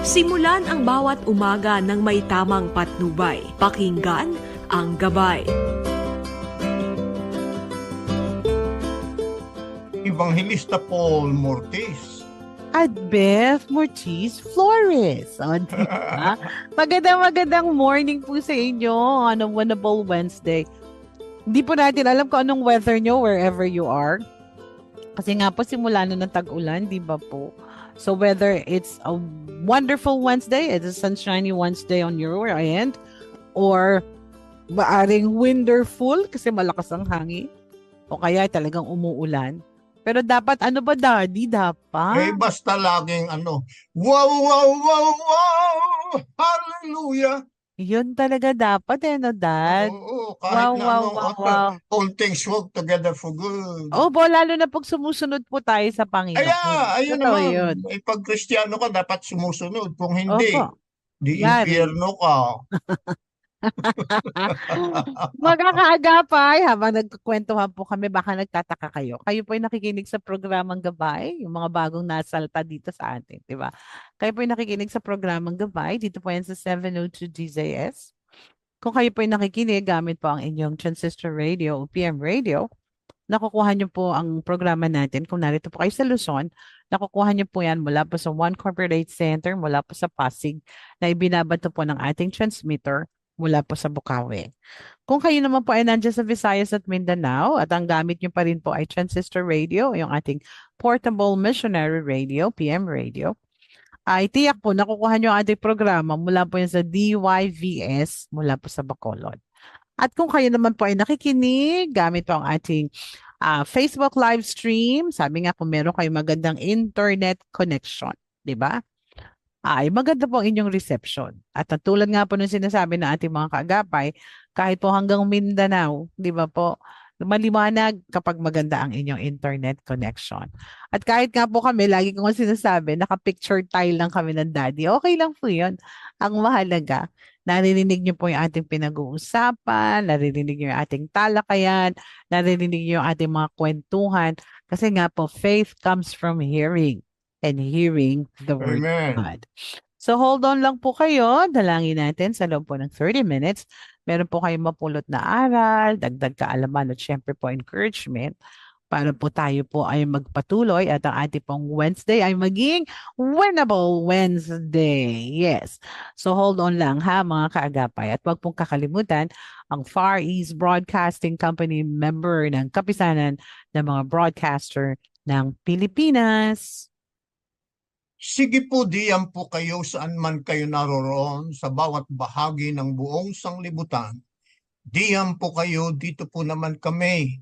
Simulan ang bawat umaga ng may tamang patnubay. Pakinggan ang gabay. Evangelista Paul Mortis. at Beth Mortiz Flores. O, diba? Magandang magandang morning po sa inyo on a Winnable Wednesday. Hindi po natin alam kung anong weather nyo wherever you are. Kasi nga po simula na ng tag-ulan, di ba po? So whether it's a wonderful Wednesday, it's a sunshiny Wednesday on your end, or maaring wonderful kasi malakas ang hangin, o kaya talagang umuulan. Pero dapat, ano ba daddy? Dapat? Eh, basta laging ano, wow, wow, wow, wow, hallelujah. Yun talaga dapat eh, no, dad? Oo, kahit Wow, na wow, anong wow, ano, wow. all things work together for good. Oh, bo, lalo na pag sumusunod po tayo sa Panginoon. Kaya, ayun Totoo naman, yun. eh, pag kristyano ka, dapat sumusunod. Kung hindi, Opo. di Yan. impyerno ka. Magkakaagapay, habang nagkukwentuhan po kami, baka nagtataka kayo. Kayo po ay nakikinig sa programang Gabay, yung mga bagong nasalta dito sa atin, di ba? Kayo po ay nakikinig sa programang Gabay, dito po yan sa 702 DZS. Kung kayo po ay nakikinig, gamit po ang inyong transistor radio o PM radio, nakukuha niyo po ang programa natin. Kung narito po kayo sa Luzon, nakukuha niyo po yan mula po sa One Corporate Center, mula po sa Pasig, na ibinabato po ng ating transmitter mula po sa Bukawi. Kung kayo naman po ay nandiyan sa Visayas at Mindanao at ang gamit niyo pa rin po ay transistor radio, yung ating portable missionary radio, PM radio, ay tiyak po nakukuha niyo ang ating programa mula po yan sa DYVS mula po sa Bacolod. At kung kayo naman po ay nakikinig, gamit po ang ating ah, Facebook live stream, sabi nga kung meron kayong magandang internet connection, di ba? Ay maganda po ang inyong reception. At tulad nga po ng sinasabi ng ating mga kaagapay, kahit po hanggang Mindanao, di ba po, maliwanag kapag maganda ang inyong internet connection. At kahit nga po kami, lagi ko nga sinasabi, naka-picture tile lang kami ng daddy, okay lang po yun. Ang mahalaga, naririnig niyo po yung ating pinag-uusapan, naririnig niyo yung ating talakayan, naririnig niyo yung ating mga kwentuhan. Kasi nga po, faith comes from hearing and hearing the word Amen. God. So hold on lang po kayo. Dalangin natin sa loob po ng 30 minutes. Meron po kayong mapulot na aral, dagdag kaalaman at syempre po encouragement para po tayo po ay magpatuloy at ang ating pong Wednesday ay maging Winnable Wednesday. Yes. So hold on lang ha mga kaagapay at huwag pong kakalimutan ang Far East Broadcasting Company member ng kapisanan ng mga broadcaster ng Pilipinas. Sige po, diyan po kayo saan man kayo naroroon sa bawat bahagi ng buong sanglibutan. Diyan po kayo, dito po naman kami.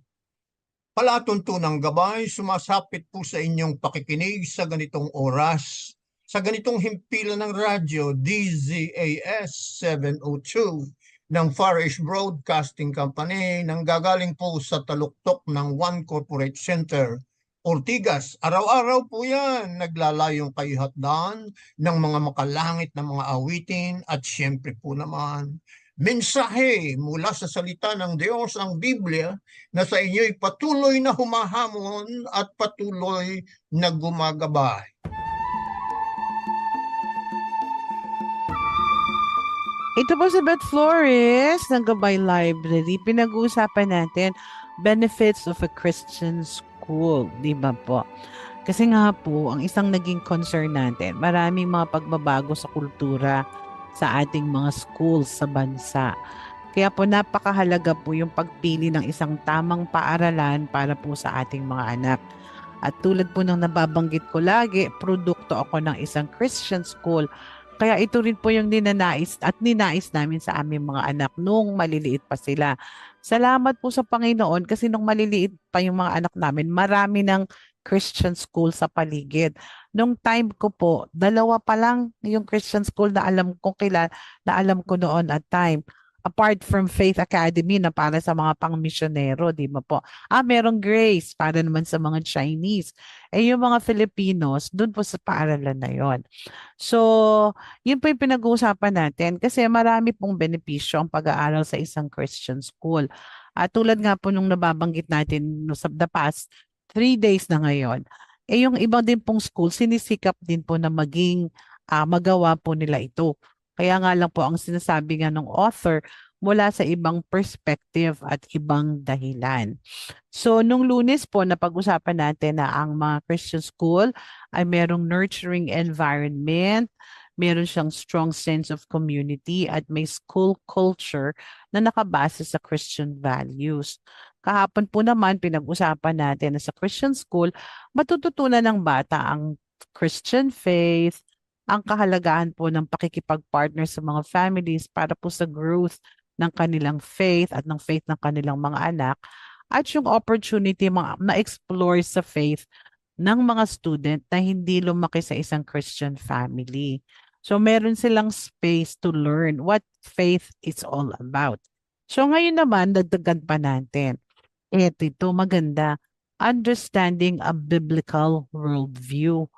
Palatuntunang gabay, sumasapit po sa inyong pakikinig sa ganitong oras, sa ganitong himpilan ng radyo DZAS 702 ng Far East Broadcasting Company nang gagaling po sa taluktok ng One Corporate Center Ortigas, araw-araw po yan, naglalayong kayuhatdan ng mga makalangit na mga awitin at siyempre po naman, mensahe mula sa salita ng Diyos ang Biblia na sa inyo'y patuloy na humahamon at patuloy na gumagabay. Ito po si Beth Flores ng Gabay Library. Pinag-uusapan natin benefits of a Christian di ba po? Kasi nga po, ang isang naging concern natin, maraming mga pagbabago sa kultura sa ating mga schools sa bansa. Kaya po napakahalaga po yung pagpili ng isang tamang paaralan para po sa ating mga anak. At tulad po ng nababanggit ko lagi, produkto ako ng isang Christian school kaya ito rin po yung ninanais at ninais namin sa aming mga anak nung maliliit pa sila. Salamat po sa Panginoon kasi nung maliliit pa yung mga anak namin, marami ng Christian school sa paligid. Nung time ko po, dalawa pa lang yung Christian school na alam ko kila, na alam ko noon at time. Apart from Faith Academy na para sa mga pang-misyonero, di ba po? Ah, merong Grace para naman sa mga Chinese. Eh yung mga Filipinos, dun po sa paaralan na yon. So, yun po yung pinag-uusapan natin kasi marami pong benepisyo ang pag-aaral sa isang Christian school. At tulad nga po nung nababanggit natin no, sa the past three days na ngayon, eh yung ibang din pong school, sinisikap din po na maging ah, magawa po nila ito. Kaya nga lang po ang sinasabi nga ng author mula sa ibang perspective at ibang dahilan. So, nung lunes po, napag-usapan natin na ang mga Christian school ay merong nurturing environment, meron siyang strong sense of community at may school culture na nakabase sa Christian values. Kahapon po naman, pinag-usapan natin na sa Christian school, matututunan ng bata ang Christian faith, ang kahalagahan po ng pakikipag-partner sa mga families para po sa growth ng kanilang faith at ng faith ng kanilang mga anak at yung opportunity mga, na-explore sa faith ng mga student na hindi lumaki sa isang Christian family. So meron silang space to learn what faith is all about. So ngayon naman, dagdagan pa natin. Eto ito, maganda. Understanding a biblical worldview.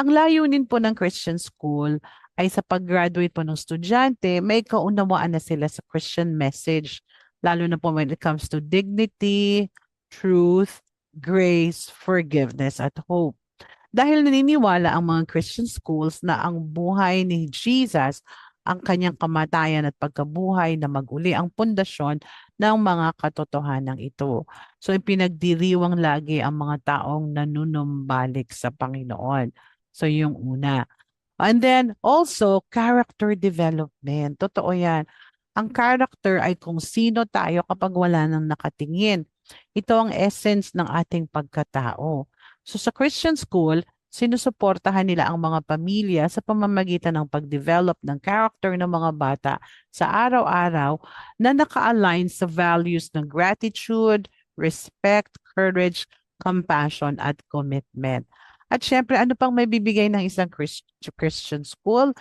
Ang layunin po ng Christian school ay sa pag-graduate po ng estudyante, may kaunawaan na sila sa Christian message, lalo na po when it comes to dignity, truth, grace, forgiveness, at hope. Dahil naniniwala ang mga Christian schools na ang buhay ni Jesus, ang kanyang kamatayan at pagkabuhay na maguli ang pundasyon ng mga katotohanan ito. So ipinagdiriwang lagi ang mga taong nanunumbalik sa Panginoon. So yung una. And then also character development. Totoo yan. Ang character ay kung sino tayo kapag wala nang nakatingin. Ito ang essence ng ating pagkatao. So sa Christian school, sinusuportahan nila ang mga pamilya sa pamamagitan ng pag-develop ng character ng mga bata sa araw-araw na naka-align sa values ng gratitude, respect, courage, compassion, at commitment. At syempre, ano pang may bibigay ng isang Christ- Christian school?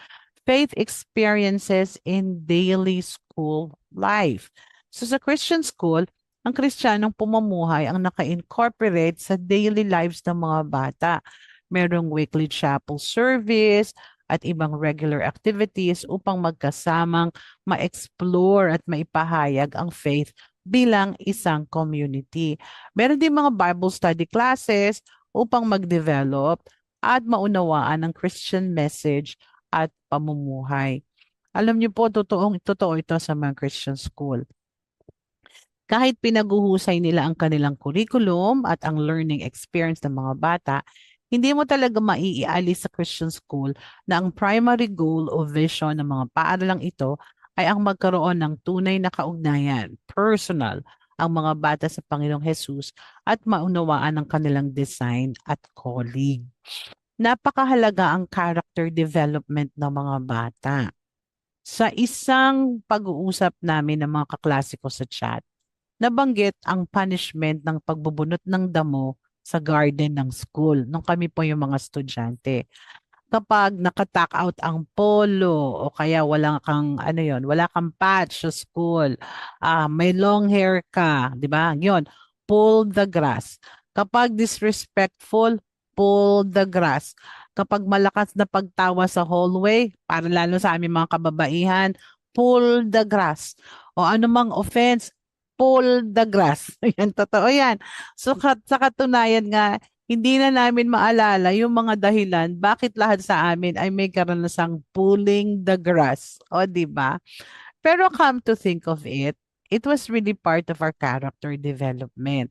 Faith experiences in daily school life. So sa Christian school, ang Kristiyanong pumumuhay ang naka-incorporate sa daily lives ng mga bata. Merong weekly chapel service at ibang regular activities upang magkasamang ma-explore at maipahayag ang faith bilang isang community. Meron din mga Bible study classes upang mag-develop at maunawaan ang Christian message at pamumuhay. Alam niyo po, totoong, totoo ito sa mga Christian school. Kahit pinaguhusay nila ang kanilang curriculum at ang learning experience ng mga bata, hindi mo talaga maiialis sa Christian school na ang primary goal o vision ng mga paaralang ito ay ang magkaroon ng tunay na kaugnayan, personal, ang mga bata sa Panginoong Jesus at maunawaan ang kanilang design at calling. Napakahalaga ang character development ng mga bata. Sa isang pag-uusap namin ng mga kaklase sa chat, nabanggit ang punishment ng pagbubunot ng damo sa garden ng school nung kami po yung mga estudyante. Kapag nakatak out ang polo o kaya wala kang ano yon, wala kang patch sa school, ah may long hair ka, 'di ba? 'Yon, pull the grass. Kapag disrespectful, pull the grass. Kapag malakas na pagtawa sa hallway, para lalo sa aming mga kababaihan, pull the grass. O anumang offense, pull the grass. Yan, totoo yan. So sa katunayan nga, hindi na namin maalala yung mga dahilan bakit lahat sa amin ay may karanasang pulling the grass. O, di ba? Pero come to think of it, it was really part of our character development.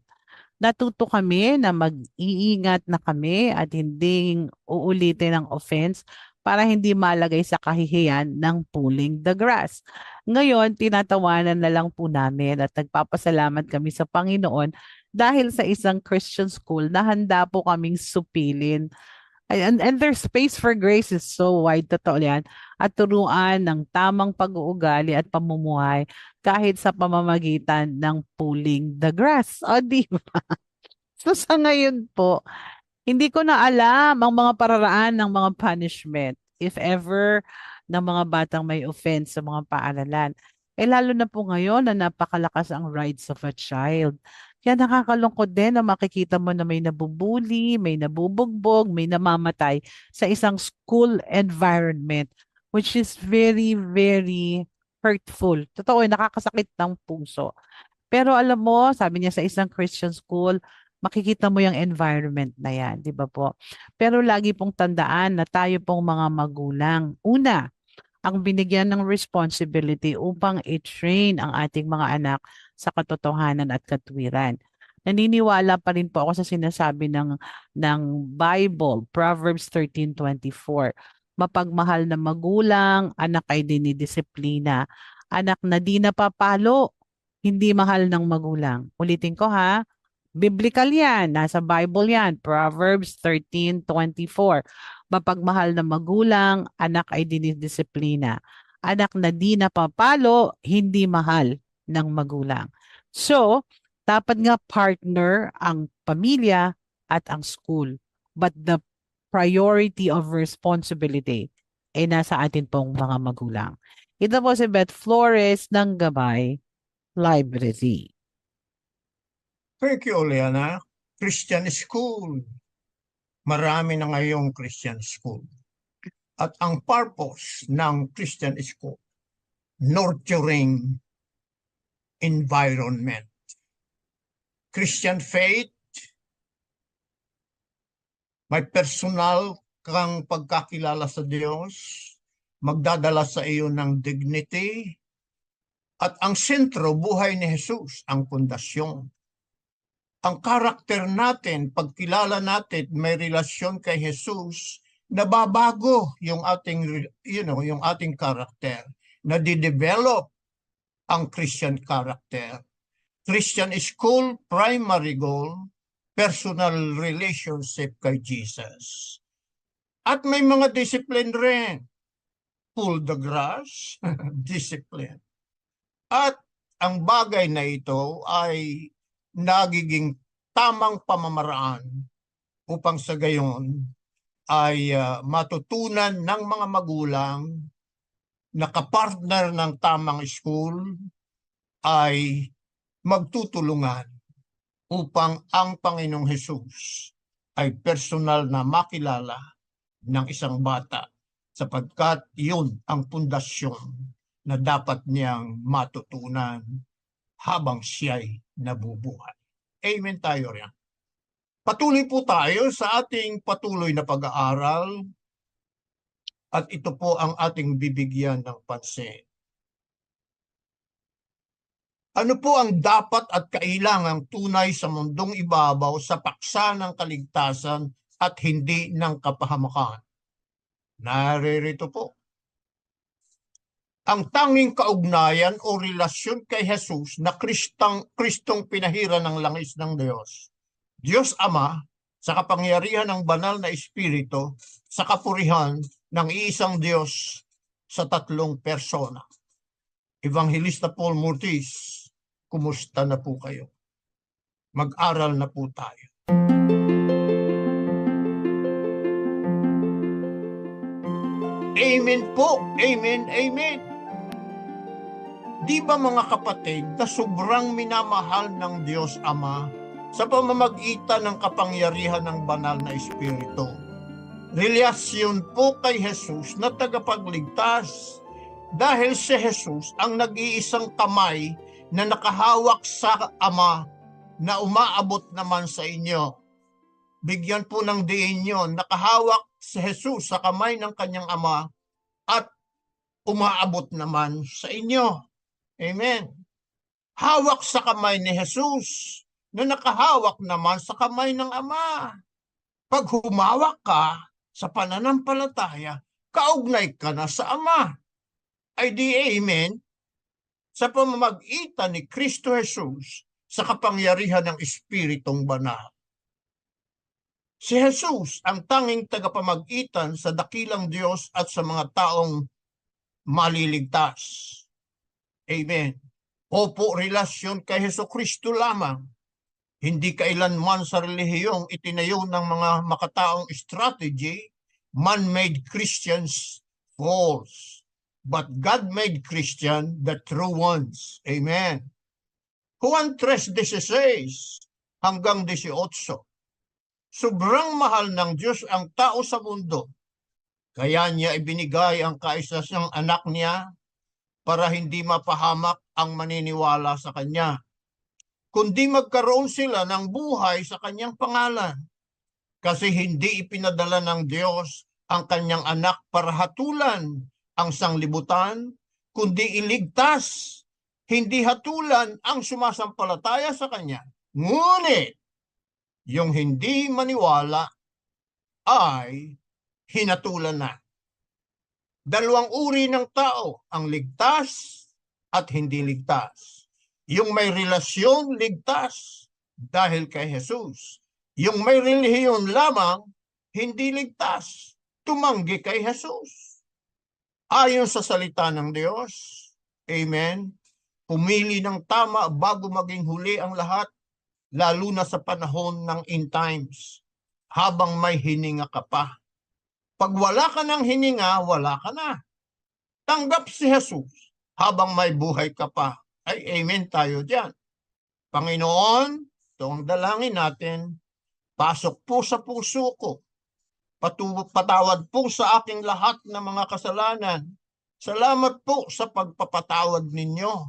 Natuto kami na mag-iingat na kami at hindi uulitin ang offense para hindi malagay sa kahihiyan ng pulling the grass. Ngayon, tinatawanan na lang po namin at nagpapasalamat kami sa Panginoon dahil sa isang Christian school na handa po kaming supilin. And, and their space for grace is so wide, totoo yan. At turuan ng tamang pag-uugali at pamumuhay kahit sa pamamagitan ng pulling the grass. O, di ba? So, sa ngayon po, hindi ko na alam ang mga pararaan ng mga punishment. If ever ng mga batang may offense sa mga paaralan. Eh lalo na po ngayon na napakalakas ang rights of a child. Kaya nakakalungkot din na makikita mo na may nabubuli, may nabubugbog, may namamatay sa isang school environment which is very, very hurtful. Totoo, nakakasakit ng puso. Pero alam mo, sabi niya sa isang Christian school, makikita mo yung environment na yan, di ba po? Pero lagi pong tandaan na tayo pong mga magulang. Una, ang binigyan ng responsibility upang i-train ang ating mga anak sa katotohanan at katwiran. Naniniwala pa rin po ako sa sinasabi ng ng Bible, Proverbs 13:24. Mapagmahal na magulang, anak ay dinidisiplina. Anak na di napapalo, hindi mahal ng magulang. Ulitin ko ha, biblical yan, nasa Bible yan, Proverbs 13:24. Mapagmahal na magulang, anak ay dinidisiplina. Anak na di napapalo, hindi mahal ng magulang. So, dapat nga partner ang pamilya at ang school. But the priority of responsibility ay nasa atin pong mga magulang. Ito po si Beth Flores ng Gabay Library. Thank you, Oleana. Christian school. Marami na ngayong Christian school. At ang purpose ng Christian school, nurturing environment. Christian faith, may personal kang pagkakilala sa Diyos, magdadala sa iyo ng dignity, at ang sentro, buhay ni Jesus, ang pundasyon ang karakter natin, pagkilala natin, may relasyon kay Jesus, nababago yung ating, you know, yung ating karakter. Nadidevelop ang Christian character. Christian school, primary goal, personal relationship kay Jesus. At may mga discipline rin. Pull the grass, discipline. At ang bagay na ito ay nagiging tamang pamamaraan upang sa gayon ay ah, matutunan ng mga magulang na kapartner ng tamang school ay magtutulungan upang ang Panginoong Hesus ay personal na makilala ng isang bata sapagkat yun ang pundasyon na dapat niyang matutunan habang siya'y nabubuhay. Amen tayo riyan. Patuloy po tayo sa ating patuloy na pag-aaral at ito po ang ating bibigyan ng pansin. Ano po ang dapat at kailangang tunay sa mundong ibabaw sa paksa ng kaligtasan at hindi ng kapahamakan? Naririto po ang tanging kaugnayan o relasyon kay Jesus na Kristang, Kristong pinahira ng langis ng Diyos. Diyos Ama, sa kapangyarihan ng banal na Espiritu, sa kapurihan ng iisang Diyos sa tatlong persona. Evangelista Paul Murtis, kumusta na po kayo? Mag-aral na po tayo. Amen po. Amen, amen. Di ba mga kapatid na sobrang minamahal ng Diyos Ama sa pamamagitan ng kapangyarihan ng banal na Espiritu? Relasyon po kay Jesus na tagapagligtas dahil si Jesus ang nag-iisang kamay na nakahawak sa Ama na umaabot naman sa inyo. Bigyan po ng diin yun, nakahawak si Jesus sa kamay ng kanyang Ama at umaabot naman sa inyo. Amen. Hawak sa kamay ni Jesus na nakahawak naman sa kamay ng Ama. Pag humawak ka sa pananampalataya, kaugnay ka na sa Ama. Ay di amen. Sa pamamagitan ni Kristo Jesus sa kapangyarihan ng Espiritong Banal. Si Jesus ang tanging tagapamagitan sa dakilang Diyos at sa mga taong maliligtas. Amen. Opo, relasyon kay Heso Kristo lamang. Hindi kailanman sa relihiyong itinayo ng mga makataong strategy, man-made Christians false. But God made Christian the true ones. Amen. Juan 3.16 hanggang 18. Sobrang mahal ng Diyos ang tao sa mundo. Kaya niya ibinigay ang kaisasang anak niya para hindi mapahamak ang maniniwala sa Kanya. Kundi magkaroon sila ng buhay sa kanyang pangalan. Kasi hindi ipinadala ng Diyos ang kanyang anak para hatulan ang sanglibutan, kundi iligtas, hindi hatulan ang sumasampalataya sa kanya. Ngunit, yung hindi maniwala ay hinatulan na. Dalawang uri ng tao, ang ligtas at hindi ligtas. Yung may relasyon, ligtas dahil kay Jesus. Yung may relihiyon lamang, hindi ligtas, tumanggi kay Jesus. Ayon sa salita ng Diyos, Amen, pumili ng tama bago maging huli ang lahat, lalo na sa panahon ng end times, habang may hininga ka pa. Pag wala ka ng hininga, wala ka na. Tanggap si Jesus habang may buhay ka pa. Ay, amen tayo dyan. Panginoon, ito ang dalangin natin, pasok po sa puso ko. Patu- patawad po sa aking lahat ng mga kasalanan. Salamat po sa pagpapatawad ninyo.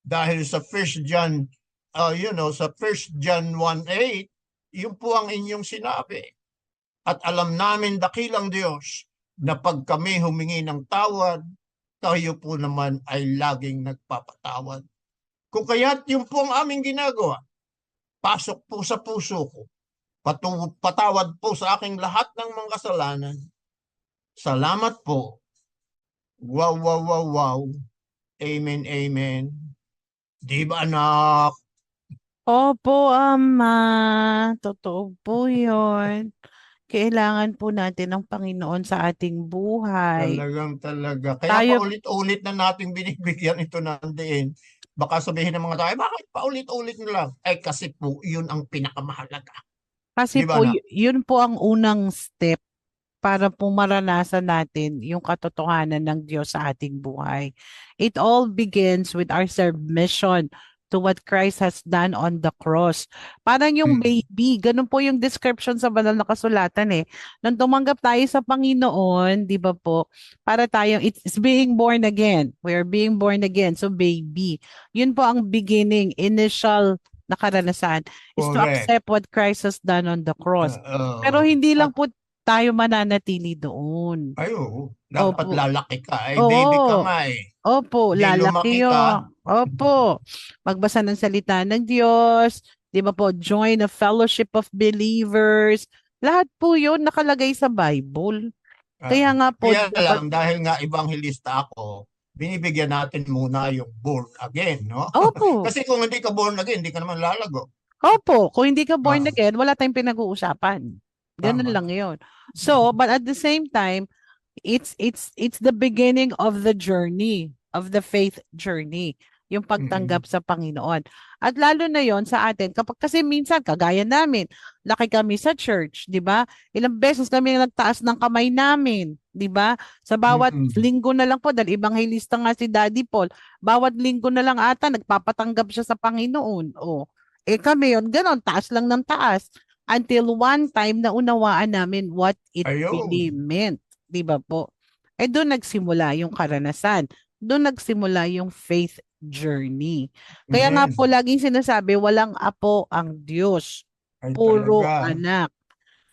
Dahil sa 1 John, uh, you know, sa 1 John 1.8, yun po ang inyong sinabi. At alam namin dakilang Diyos na pag kami humingi ng tawad, kayo po naman ay laging nagpapatawad. Kung kaya't yun po ang aming ginagawa, pasok po sa puso ko. Patu- patawad po sa aking lahat ng mga kasalanan. Salamat po. Wow, wow, wow, wow. Amen, amen. Di ba anak? Opo, Ama. Totoo po yun. Kailangan po natin ng Panginoon sa ating buhay. Talagang talaga. Kaya Tayo- paulit-ulit na nating binibigyan ito ng diin. Baka sabihin ng mga tao, "Eh, bakit paulit-ulit na lang? Eh kasi po, yun ang pinakamahalaga. Kasi Di ba, po, y- yun po ang unang step para po maranasan natin yung katotohanan ng Diyos sa ating buhay. It all begins with our submission to what Christ has done on the cross. Parang yung Mm. baby, ganun po yung description sa banal na kasulatan eh. Nung tumanggap tayo sa Panginoon, di ba po, para tayong, it's being born again. We are being born again. So baby. Yun po ang beginning, initial na karanasan is to Correct. accept what Christ has done on the cross. Uh, Pero hindi lang po tayo mananatili doon. Ay, oo. Dapat Opo. lalaki ka. Ay, baby ka Oo. nga eh. Opo, Di lalaki yun. ka. Opo. Magbasa ng salita ng Diyos. Di ba po? Join a fellowship of believers. Lahat po yun nakalagay sa Bible. Ah, Kaya nga po, Kaya dapat- lang, dahil nga evangelista ako, binibigyan natin muna yung born again, no? Opo. Kasi kung hindi ka born again, hindi ka naman lalago. Opo, kung hindi ka born Ah. again, wala tayong pinag-uusapan. Ganun Tama. lang 'yon. So, but at the same time, it's it's it's the beginning of the journey, of the faith journey, yung pagtanggap sa Panginoon. At lalo na 'yon sa atin kapag kasi minsan kagaya namin, laki kami sa church, 'di ba? Ilang beses kami nagtaas ng kamay namin, 'di ba? Sa bawat Mm-mm. linggo na lang po dahil ebanghelista nga si Daddy Paul, bawat linggo na lang ata nagpapatanggap siya sa Panginoon. Oh. Eh kami yon ganon, taas lang ng taas. Until one time na unawaan namin what it Ayun. really meant. Di ba po? Eh doon nagsimula yung karanasan. Doon nagsimula yung faith journey. Kaya nga Yes. po laging sinasabi, walang apo ang Diyos. Ay, Puro talaga. anak.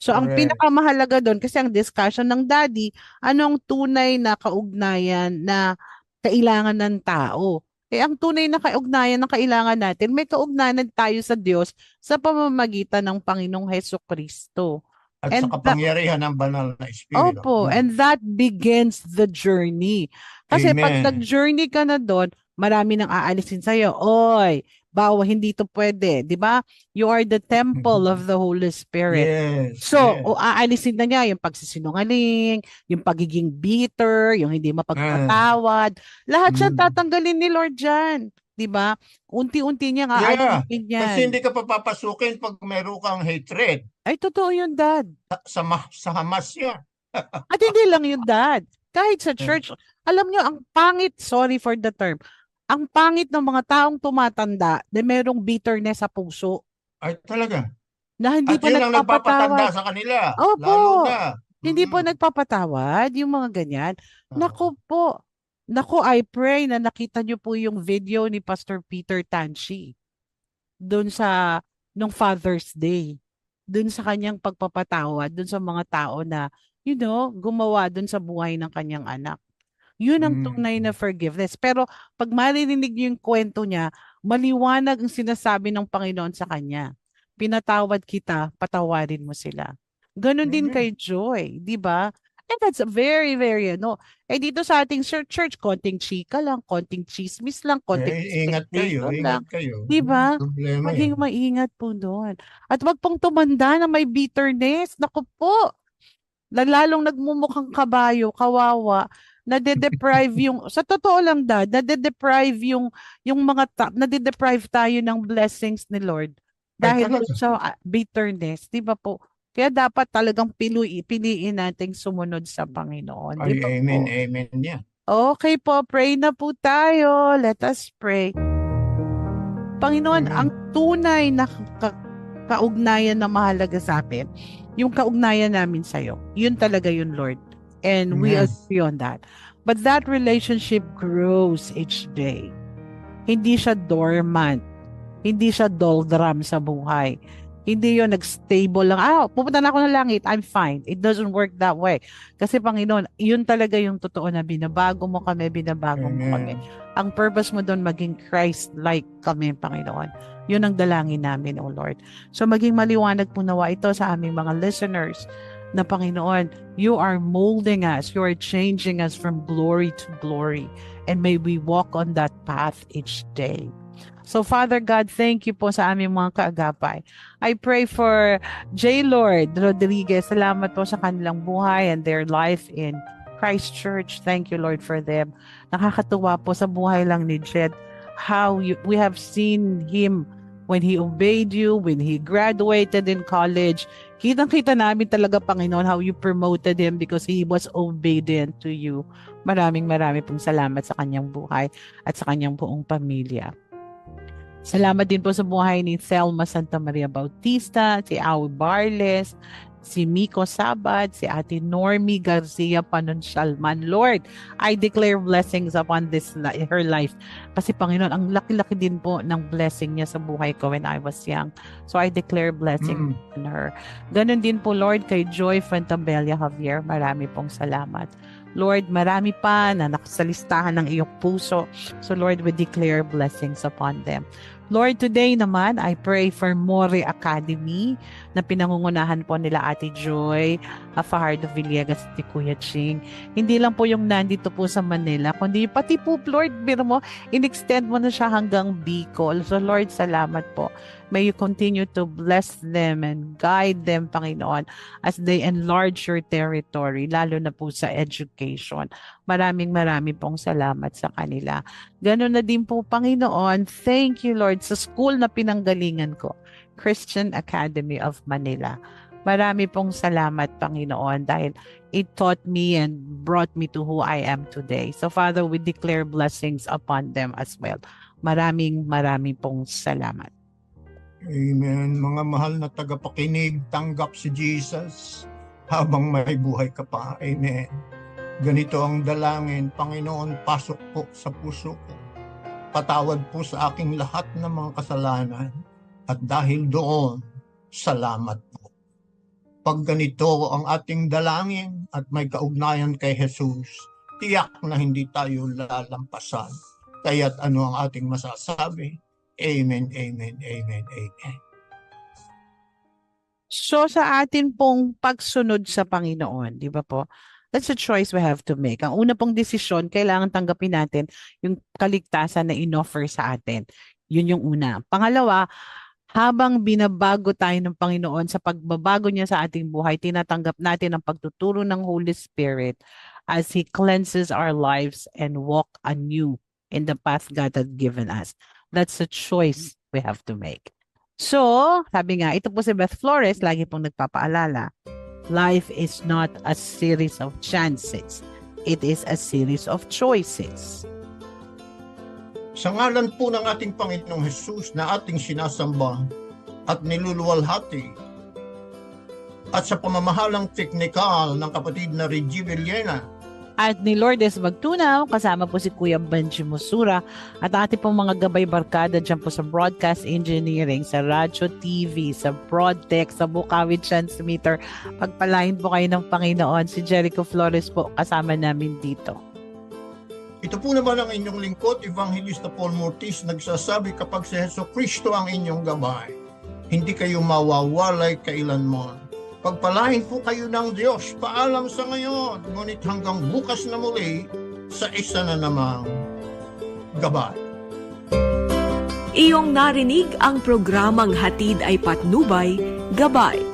So ang Correct. pinakamahalaga doon, kasi ang discussion ng daddy, anong tunay na kaugnayan na kailangan ng tao? Eh ang tunay na kaugnayan na kailangan natin, may kaugnayan tayo sa Diyos sa pamamagitan ng Panginoong Heso Kristo. At and sa the- kapangyarihan ng banal na espiritu. Opo, Mm. and that begins the journey. Kasi pag Amen. nag-journey ka na doon, marami nang aalisin sa'yo. Oy, bawa hindi to pwede, di ba? You are the temple of the Holy Spirit. Yes. So, yes. o aalisin na niya yung pagsisinungaling, yung pagiging bitter, yung hindi mapagpatawad. Lahat siya Mm. tatanggalin ni Lord dyan. Di ba? Unti-unti niya nga Yeah, aalisin yan. Kasi hindi ka papapasukin pag meron kang hatred. Ay, totoo yun, Dad. Sa, ma- sa Hamas yan. At hindi lang yun, Dad. Kahit sa church, alam niyo, ang pangit, sorry for the term, ang pangit ng mga taong tumatanda na merong bitterness sa puso Ay, talaga. na hindi At pa yun ang nagpapatanda nagpapatawad. sa kanila. Opo. Lalo na. Hindi po Mm. nagpapatawad, yung mga ganyan. Ah. Naku po. Naku, I pray na nakita niyo po yung video ni Pastor Peter Tanshi. doon sa nung Father's Day. Doon sa kanyang pagpapatawad, doon sa mga tao na, you know, gumawa doon sa buhay ng kanyang anak. Yun ang Mm. tunay na forgiveness. Pero pag maririnig niyo yung kwento niya, maliwanag ang sinasabi ng Panginoon sa kanya. Pinatawad kita, patawarin mo sila. Ganon din Amen. kay Joy, di ba? And that's very, very, ano, eh dito sa ating church, church konting chika lang, konting chismis lang, konting Eh, ingat kayo, lang. ingat kayo. Di ba? Maging maingat po doon. At wag pong tumanda na may bitterness. Naku po. La- Lalong nagmumukhang kabayo, kawawa, nade-deprive yung, sa totoo lang dad, nade-deprive yung, yung mga, ta- nade-deprive tayo ng blessings ni Lord. Dahil sa ah, bitterness, di ba po? Kaya dapat talagang pilui, piliin nating sumunod sa Panginoon. Ay, ba amen, po? amen yan. Okay po, pray na po tayo. Let us pray. Panginoon, Amen. ang tunay na ka- kaugnayan na mahalaga sa atin, yung kaugnayan namin sa iyo. Yun talaga yun, Lord. And we Amen. agree on that. But that relationship grows each day. Hindi siya dormant. Hindi siya doldrum sa buhay. Hindi yun nag-stable lang. Ah, pupunta na ako ng langit. I'm fine. It doesn't work that way. Kasi Panginoon, yun talaga yung totoo na binabago mo kami, binabago mo kami. Ang purpose mo doon maging Christ-like kami, Panginoon. Yun ang dalangin namin, O Lord. So maging maliwanag po nawa ito sa aming mga listeners na Panginoon, you are molding us, you are changing us from glory to glory. And may we walk on that path each day. So Father God, thank you po sa aming mga kaagapay. I pray for J. Lord Rodriguez. Salamat po sa kanilang buhay and their life in Christ Church. Thank you Lord for them. Nakakatuwa po sa buhay lang ni Jed how you, we have seen him when he obeyed you, when he graduated in college. Kitang-kita namin talaga, Panginoon, how you promoted him because he was obedient to you. Maraming maraming pong salamat sa kanyang buhay at sa kanyang buong pamilya. Salamat din po sa buhay ni Thelma Santa Maria Bautista, si Awi Barles, si Miko Sabat, si Ate Normie Garcia Panonsialman. Lord, I declare blessings upon this her life. Kasi Panginoon, ang laki-laki din po ng blessing niya sa buhay ko when I was young. So I declare blessing Mm. on her. Ganon din po Lord kay Joy Fantabella Javier. Marami pong salamat. Lord, marami pa na nakasalistahan ng iyong puso. So Lord, we declare blessings upon them. Lord, today naman, I pray for More Academy na pinangungunahan po nila Ate Joy, Fajardo Villegas at Kuya Ching. Hindi lang po yung nandito po sa Manila, kundi pati po, Lord, biro mo, in-extend mo na siya hanggang Bicol. So Lord, salamat po. May you continue to bless them and guide them, Panginoon, as they enlarge your territory, lalo na po sa education. Maraming maraming pong salamat sa kanila. Ganon na din po, Panginoon. Thank you, Lord, sa school na pinanggalingan ko, Christian Academy of Manila. Marami pong salamat, Panginoon, dahil it taught me and brought me to who I am today. So, Father, we declare blessings upon them as well. Maraming, maraming pong salamat. Amen. Mga mahal na tagapakinig, tanggap si Jesus habang may buhay ka pa. Amen. Ganito ang dalangin, Panginoon, pasok po sa puso ko. Patawad po sa aking lahat ng mga kasalanan. At dahil doon, salamat po. Pag ganito ang ating dalangin at may kaugnayan kay Jesus, tiyak na hindi tayo lalampasan. Kaya't ano ang ating masasabi? Amen, amen, amen, amen. So sa atin pong pagsunod sa Panginoon, di ba po? That's a choice we have to make. Ang una pong desisyon, kailangan tanggapin natin yung kaligtasan na inoffer sa atin. Yun yung una. Pangalawa, habang binabago tayo ng Panginoon sa pagbabago niya sa ating buhay, tinatanggap natin ang pagtuturo ng Holy Spirit as He cleanses our lives and walk anew in the path God had given us. That's a choice we have to make. So, sabi nga, ito po si Beth Flores, lagi pong nagpapaalala, life is not a series of chances. It is a series of choices. Sa ngalan po ng ating Panginoong Jesus na ating sinasamba at niluluwalhati at sa pamamahalang teknikal ng kapatid na Reggie Villena At ni Lourdes Magtunaw, kasama po si Kuya Benji Musura at ating pong mga gabay barkada dyan po sa broadcast engineering, sa radyo TV, sa broadtech, sa Bukawi Transmitter. Pagpalain po kayo ng Panginoon. Si Jericho Flores po kasama namin dito. Ito po naman ang inyong lingkod, Evangelista Paul Mortis, nagsasabi kapag si Heso Kristo ang inyong gabay, hindi kayo mawawalay kailanman. Pagpalain po kayo ng Diyos, paalam sa ngayon, ngunit hanggang bukas na muli, sa isa na namang gabay. Iyong narinig ang programang Hatid ay Patnubay, Gabay